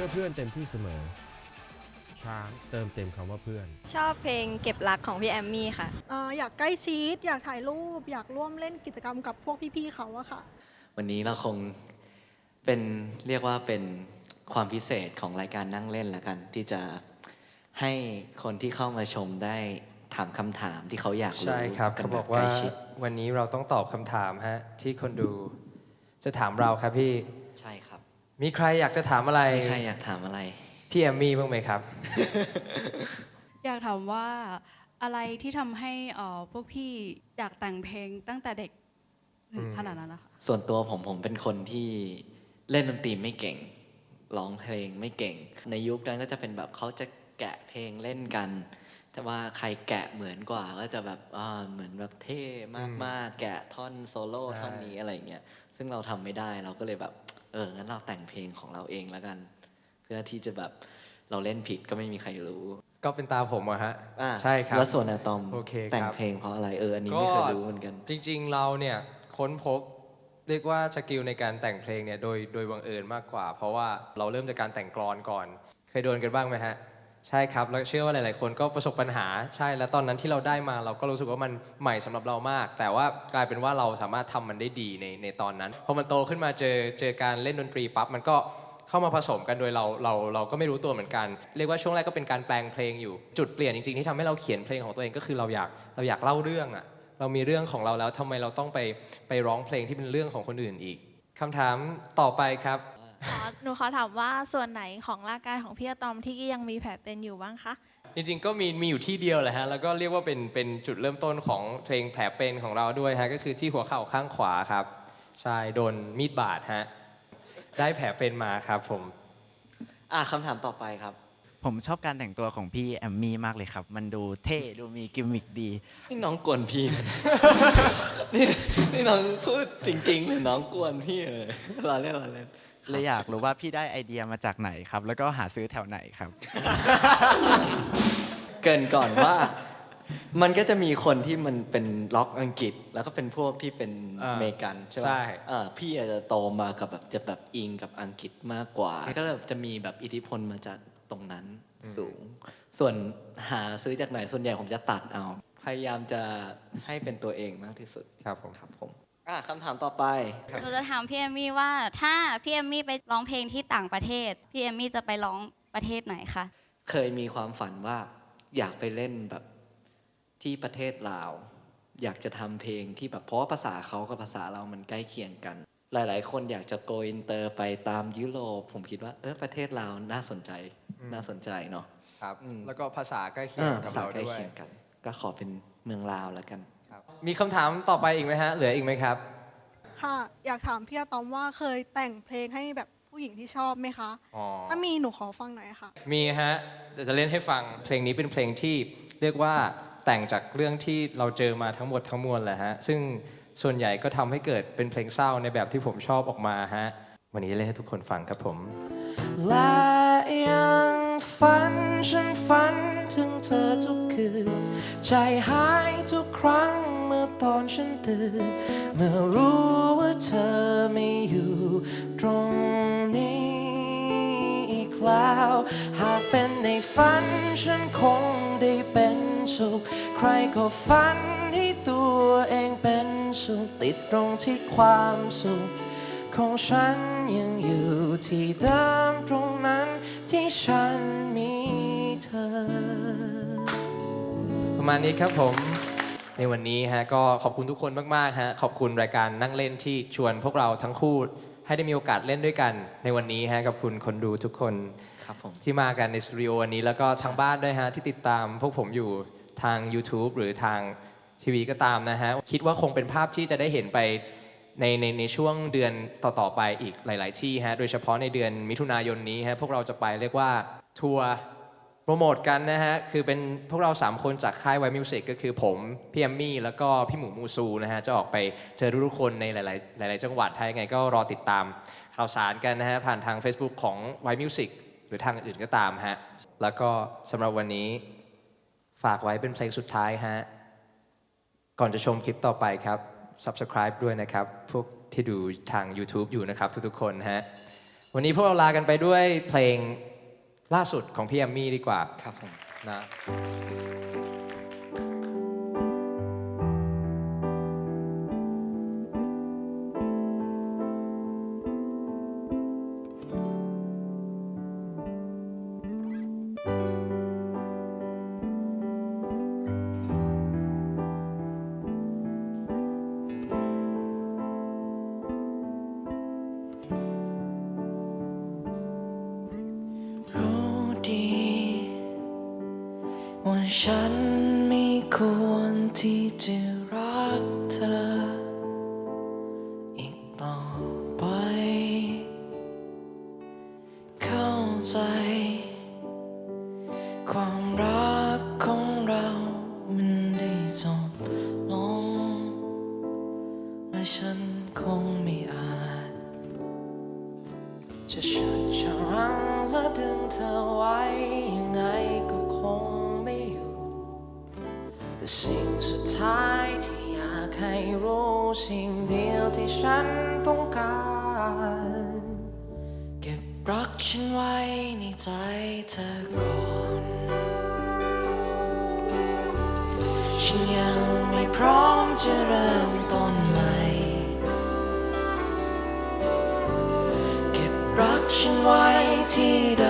พื่อเพื่อนเต็มที่เสมอ ช้างเติมเต็มคำว่าเพื่อน ชอบเพลงเก็บรักของพี่แอมมี่ค่ะ เอ่ออยากใกล้ชิด อยากถ่ายรูป อยากร่วมเล่นกิจกรรมกับพวกพี่ๆเขาอะค่ะ วันนี้เราคงเป็นเรียกว่าเป็นความพิเศษของรายการนั่งเล่นละกัน ที่จะให้คนที่เข้ามาชมได้ถามคำถามที่เขาอยากรู้ใช่ครับกันเขาแบบอกใกว่าล้ชิดวันนี้เราต้องตอบคำถามฮะที่คนดูจะถามเราครับพี่ ใช่ครับ มีใครอยากจะถามอะไร มีใครอยากถามอะไร พี่แอมมี่บ้างไหมครับ อยากถามว่าอะไรที่ทำให้เอ่อพวกพี่อยากแต่งเพลงตั้งแต่เด็กถึงอืมขนาดนั้นนะคะ ส่วนตัวผมผมเป็นคนที่เล่นดนตรีไม่เก่ง ร้องเพลงไม่เก่ง ในยุคนั้นก็จะเป็นแบบเขาจะแกะเพลงเล่นกัน แต่ว่าใครแกะเหมือนกว่าก็จะแบบอ่าเหมือนแบบเท่มากๆ แกะท่อนโซโล่ใช่ท่อนนี้อะไรอย่างเงี้ย ซึ่งเราทำไม่ได้เราก็เลยแบบ เอองั้นเราแต่งเพลงของเราเองแล้วกัน เพื่อที่จะแบบเราเล่นผิดก็ไม่มีใครรู้ก็เป็นตาผมอะฮะอ่าใช่ครับ แล้วส่วนอะตอมโอเคครับ แต่งเพลงเพราะอะไรเอออันนี้ไม่เคยรู้เหมือนกัน จริงๆเราเนี่ยค้นพบเรียกว่าสกิลในการแต่งเพลงเนี่ยโดยโดยบังเอิญมากกว่า เพราะว่าเราเริ่มจากการแต่งกลอนก่อน เคยโดนกันบ้างไหมฮะ ใช่ครับแล้วเชื่อว่าหลาย ๆ คนก็ประสบปัญหาใช่แล้วตอนนั้นที่เราได้มาเราก็รู้สึกว่ามันใหม่สำหรับเรามาก แต่ว่ากลายเป็นว่าเราสามารถทำมันได้ดีในในตอนนั้นพอมันโตขึ้นมาเจอเจอการเล่นดนตรีปั๊บมันก็เข้ามาผสมกันโดยเราเราเราก็ไม่รู้ตัวเหมือนกัน เรียกว่าช่วงแรกก็เป็นการแปลงเพลงอยู่จุดเปลี่ยนจริง ๆ ที่ทำให้เราเขียนเพลงของตัวเองก็คือเราอยากเราอยากเล่าเรื่องอะเรามีเรื่องของเราแล้วทำไมเราต้องไปไปร้องเพลงที่เป็นเรื่องของคนอื่นอีกคำถามต่อไปครับ ขอหนูขอถามว่าส่วนไหนของร่างกายของพี่อะตอมที่ยังมีแผลเป็นอยู่บ้างคะ จริงๆ ก็มีมีอยู่ที่เดียวแหละฮะ แล้วก็เรียกว่าเป็นเป็นจุดเริ่มต้นของเพลงแผลเป็นของเราด้วยฮะ ก็คือที่หัวเข่าข้างขวาครับ ใช่ โดนมีดบาดฮะ ได้แผลเป็นมาครับผม อะคำถามต่อไปครับ ผมชอบการแต่งตัวของพี่แอมมี่มากเลยครับ มันดูเท่ ดูมีกิมมิคดี นี่น้องกวนพี่ นี่นี่น้องพูดจริงๆหรือน้องกวนพี่เลยเราเล่นเราเล่นเลยอยากรู้ว่าพี่ได้ไอเดียมาจากไหนครับ แล้วก็หาซื้อแถวไหนครับ เกรินก่อนว่า มันก็จะมีคนที่มันเป็นล็อกอังกฤษ แล้วก็เป็นพวกที่เป็นอ่าอเมริกันใช่ไหมใช่อ่าพี่อาจจะโตมากับแบบจะแบบอิงกับอังกฤษมากกว่า ก็แบบจะมีแบบอิทธิพลมาจาก ตรงนั้นสูง ส่วนหาซื้อจากไหนส่วนใหญ่ผมจะตัดเอา พยายามจะให้เป็นตัวเองมากที่สุดครับผมครับผมอะคำถามต่อไปหนูจะถามพี่แอมมี่ว่าถ้าพี่แอมมี่ไปร้องเพลงที่ต่างประเทศพี่แอมมี่จะไปร้องประเทศไหนคะเคยมีความฝันว่าอยากไปเล่นแบบที่ประเทศลาว อยากจะทำเพลงที่แบบเพราะว่าภาษาเขากับภาษาเรามันใกล้เคียงกัน หลาย ๆ คนอยากจะโกอินเตอร์ไปตามยุโรปผมคิดว่าเออประเทศลาวน่าสนใจ น่าสนใจเนาะครับอืมแล้วก็ภาษาใกล้เคียอ่างกับภาษาเราใกล้ด้วยเคียงกัน ก็ขอเป็นเมืองลาวแล้วกัน ครับมีคำถามต่อไปอีกไหมฮะ เหลืออีกไหมครับ ค่ะ อยากถามพี่อะตอมว่าเคยแต่งเพลงให้แบบผู้หญิงที่ชอบไหมคะ อ๋อ ถ้ามีหนูขอฟังหน่อยค่ะ มีฮะเดี๋ยวจะเล่นให้ฟังเพลงนี้เป็นเพลงที่เรียกว่าแต่งจากเรื่องที่เราเจอมาทั้งหมดทั้งมวลแหละฮะ ซึ่งส่วนใหญ่ก็ทำให้เกิดเป็นเพลงเศร้าในแบบที่ผมชอบออกมาฮะ วันนี้เล่นให้ทุกคนฟังครับผมและยัง ฝัน ฉันฝันถึงเธอทุกคืน ใจหายทุกครั้งเมื่อตอนฉันตื่น เมื่อรู้ว่าเธอไม่อยู่ตรงนี้อีกแล้ว หากเป็นในฝัน ฉันคงได้เป็นสุข ใครก็ฝันให้ตัวเองเป็นสุข ติดตรงที่ความสุข ของฉันยังอยู่ที่เดิมตรงนั้น ที่ฉันมีเธอ ประมาณนี้ครับผม ในวันนี้ฮะก็ขอบคุณทุกคนมากๆฮะขอบคุณรายการนั่งเล่นที่ชวนพวกเราทั้งคู่ให้ได้มีโอกาสเล่นด้วยกันในวันนี้ฮะกับคุณคนดูทุกคนครับผมที่มากันในสตูดิโอวันนี้แล้วก็ทางบ้านด้วยฮะที่ติดตามพวกผมอยู่ทาง YouTube หรือทางทีวีก็ตามนะฮะคิดว่าคงเป็นภาพที่จะได้เห็นไป ในในในช่วงเดือนต่อๆไปอีกหลาย ๆ ที่ฮะโดยเฉพาะในเดือนมิถุนายนนี้ฮะพวกเราจะไปเรียกว่าทัวร์โปรโมทกันนะฮะคือเป็นพวกเรา 3 คนจากค่ายไวมิวสิกก็คือผมพี่แอมมี่แล้วก็พี่หมูมูซูนะฮะจะออกไปเจอทุกๆคนในหลาย ๆ หลาย ๆ จังหวัดถ้ายังไงก็รอติดตามข่าวสารกันนะฮะผ่านทาง Facebook ของไวมิวสิกหรือทางอื่นก็ตามฮะแล้วก็สำหรับวันนี้ฝากไว้เป็นเพลงสุดท้ายฮะก่อนจะชมคลิปต่อไปครับ subscribe ด้วยนะครับ พวกที่ดูทาง YouTube อยู่นะครับ ทุกๆคนฮะ วันนี้พวกเราลากันไปด้วยเพลงล่าสุดของพี่แอมมี่ดีกว่า ครับผมนะ ฉันไม่ควรที่จะ แต่สิ่งสุดท้ายที่อยากให้รู้สิ่งเดียวที่ฉันต้องการ เก็บรักฉันไว้ในใจเธอก่อน ฉันยังไม่พร้อมจะเริ่มต้นใหม่ เก็บรักฉันไว้ที่เดิ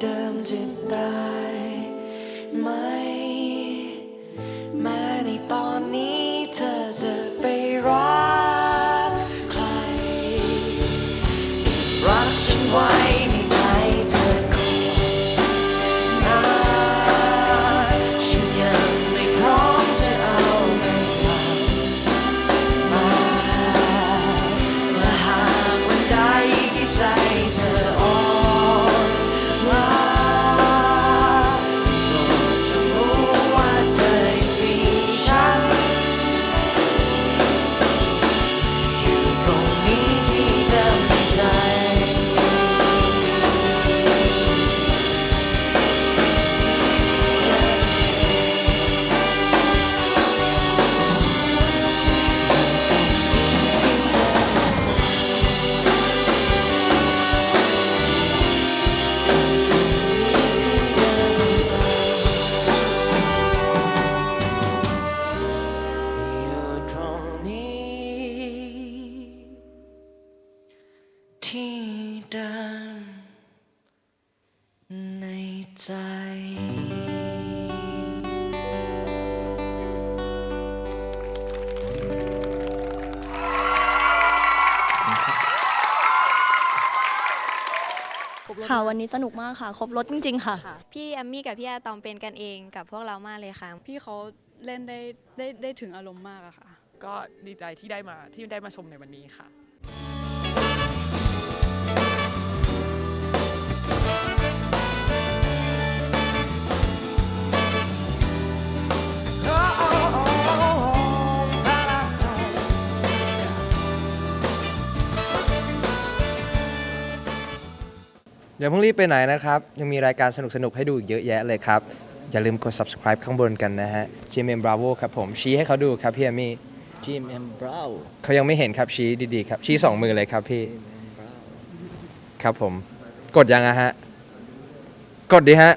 เดิมจะตายไหม ที่เดิมในใจค่ะวันนี้สนุกมากค่ะ ครบรถจริง ๆ ค่ะ พี่แอมมี่กับพี่อาตอมเป็นกันเองกับพวกเรามากเลยค่ะ พี่เขาเล่นได้ได้ได้ถึงอารมณ์มากอะค่ะ ก็ดีใจที่ได้มาที่ได้มาชมในวันนี้ค่ะ อย่าเพิ่งรีบไปไหนนะครับ ยังมีรายการสนุกๆ ให้ดูอีกเยอะแยะเลยครับ อย่าลืมกด subscribe ข้างบนกันนะฮะ GMM Bravo ครับผมชี้ให้เขาดูครับพี่แอมมี่ GMM Brow เขายังไม่เห็นครับชี้ดีๆครับ ชี้สองมือเลยครับพี่ครับผม กดยังอะฮะ กดดีฮะ